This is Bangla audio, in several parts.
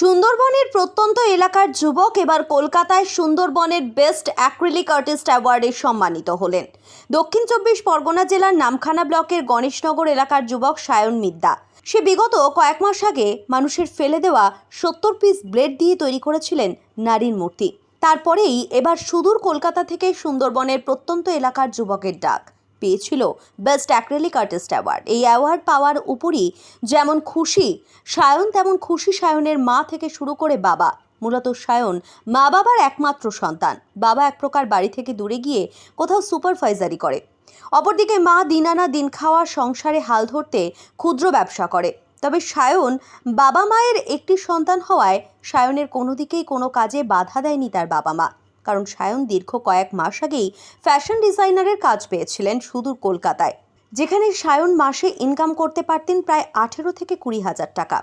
সুন্দরবনের প্রত্যন্ত এলাকার যুবক এবার কলকাতায় সুন্দরবনের বেস্ট অ্যাক্রিলিক আর্টিস্ট অ্যাওয়ার্ডে সম্মানিত হলেন। দক্ষিণ চব্বিশ পরগনা জেলার নামখানা ব্লকের গণেশনগর এলাকার যুবক সায়ন মিদ্দা। সে বিগত কয়েক মাস আগে মানুষের ফেলে দেওয়া সত্তর পিস ব্লেড দিয়ে তৈরি করেছিলেন নারীর মূর্তি। তারপরেই এবার সুদূর কলকাতা থেকে সুন্দরবনের প্রত্যন্ত এলাকার যুবকের ডাক। পেয়েছিল বেস্ট অ্যাক্রেলিক আর্টিস্ট অ্যাওয়ার্ড। এই অ্যাওয়ার্ড পাওয়ার উপরই যেমন খুশি সায়ন, তেমন খুশি সায়নের মা থেকে শুরু করে বাবা, মূলত সায়ন মা বাবার একমাত্র সন্তান। বাবা এক প্রকার বাড়ি থেকে দূরে গিয়ে কোথাও সুপারভাইজারি করে। অপরদিকে মা দিন আনা দিন খাওয়া সংসারে হাল ধরতে ক্ষুদ্র ব্যবসা করে। তবে সায়ন বাবা মায়ের একটি সন্তান হওয়ায় সায়নের কোনো দিকেই কোনো কাজে বাধা দেয়নি তার বাবা মা কারণ সায়ন দীর্ঘ কয়েক মাস আগেই ফ্যাশন ডিজাইনারের কাজ পেয়েছিলেন সুদূর কলকাতায়, যেখানে সায়ন মাসে ইনকাম করতে পারতেন প্রায় আঠেরো থেকে কুড়ি হাজার টাকা।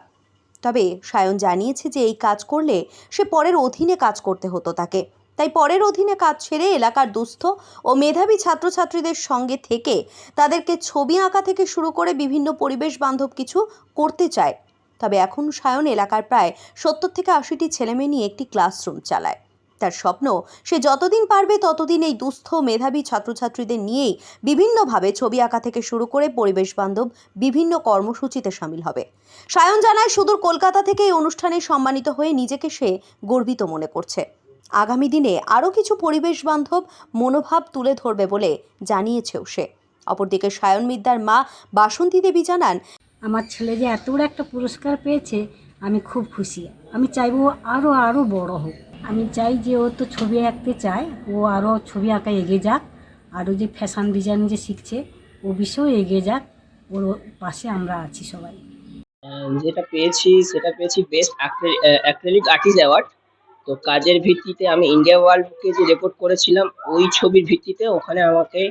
তবে সায়ন জানিয়েছে যে এই কাজ করলে সে পরের অধীনে কাজ করতে হতো তাকে। তাই পরের অধীনে কাজ ছেড়ে এলাকার দুস্থ ও মেধাবী ছাত্রছাত্রীদের সঙ্গে থেকে তাদেরকে ছবি আঁকা থেকে শুরু করে বিভিন্ন পরিবেশ বান্ধব কিছু করতে চায়। তবে এখন সায়ন এলাকার প্রায় সত্তর থেকে আশিটি ছেলেমেয়ে নিয়ে একটি ক্লাসরুম চালায়। তার স্বপ্ন সে যতদিন পারবে ততদিন এই দুস্থ মেধাবী ছাত্রছাত্রীদের নিয়েই বিভিন্নভাবে ছবি আঁকা থেকে শুরু করে পরিবেশ বান্ধব বিভিন্ন কর্মসূচিতে সামিল হবে। সায়ন জানায়, সুদূর কলকাতা থেকে এই অনুষ্ঠানে সম্মানিত হয়ে নিজেকে সে গর্বিত মনে করছে। আগামী দিনে আরও কিছু পরিবেশ বান্ধব মনোভাব তুলে ধরবে বলে জানিয়েছেও সে। অপরদিকে সায়ন মিদ্যার মা বাসন্তী দেবী জানান, আমার ছেলে যে এত বড় একটা পুরস্কার পেয়েছে, আমি খুব খুশি। আমি চাইব আরও আরও বড় হোক। আমি চাই যে ও তো ছবি আঁকতে চায়, ও আরও ছবি আঁকা এগিয়ে যাক। আরও যে ফ্যাশন ডিজাইন যে শিখছে, ও বিষয়েও এগিয়ে যাক। ওর পাশে আমরা আছি সবাই। যেটা পেয়েছি, সেটা পেয়েছি বেস্ট অ্যাক্রেলিক আর্টিস্ট অ্যাওয়ার্ড তো কাজের ভিত্তিতে আমি ইন্ডিয়া ওয়ার্ল্ডকে যে রেকর্ড করেছিলাম, ওই ছবির ভিত্তিতে ওখানে আমাকে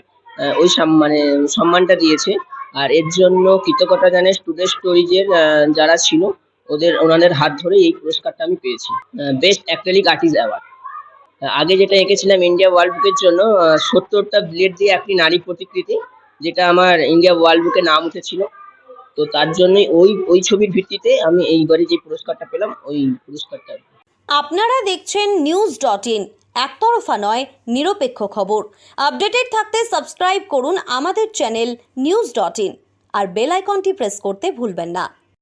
ওই মানে সম্মানটা দিয়েছে। আর এর জন্য কৃতজ্ঞতা জানাই স্টুডেন্ট স্টোরিজের যারা ছিল ওদের, ওনাদের হাত ধরে এই পুরস্কারটা আমি পেয়েছি। বেস্ট অ্যাক্রেলিক আর্টিস্ট অ্যাওয়ার্ড আগে যেটা এঁকেছিলাম ইন্ডিয়া ওয়ার্ল্ড বুকের জন্য সত্তরটা ব্লেড দিয়ে একটি নারী প্রতিকৃতি, যেটা আমার ইন্ডিয়া ওয়ার্ল্ড বুকে নাম উঠেছিল। তো তার জন্যই ওই ওই ছবির ভিত্তিতে আমি এইবারে যে পুরস্কারটা পেলাম, ওই পুরস্কারটা। আপনারা দেখছেন নিউজ ডট ইন একতরফা নয়, নিরপেক্ষ খবর। আপডেটেড থাকতে সাবস্ক্রাইব করুন আমাদের চ্যানেল নিউজ ডট ইন আর বেল আইকনটি প্রেস করতে ভুলবেন না।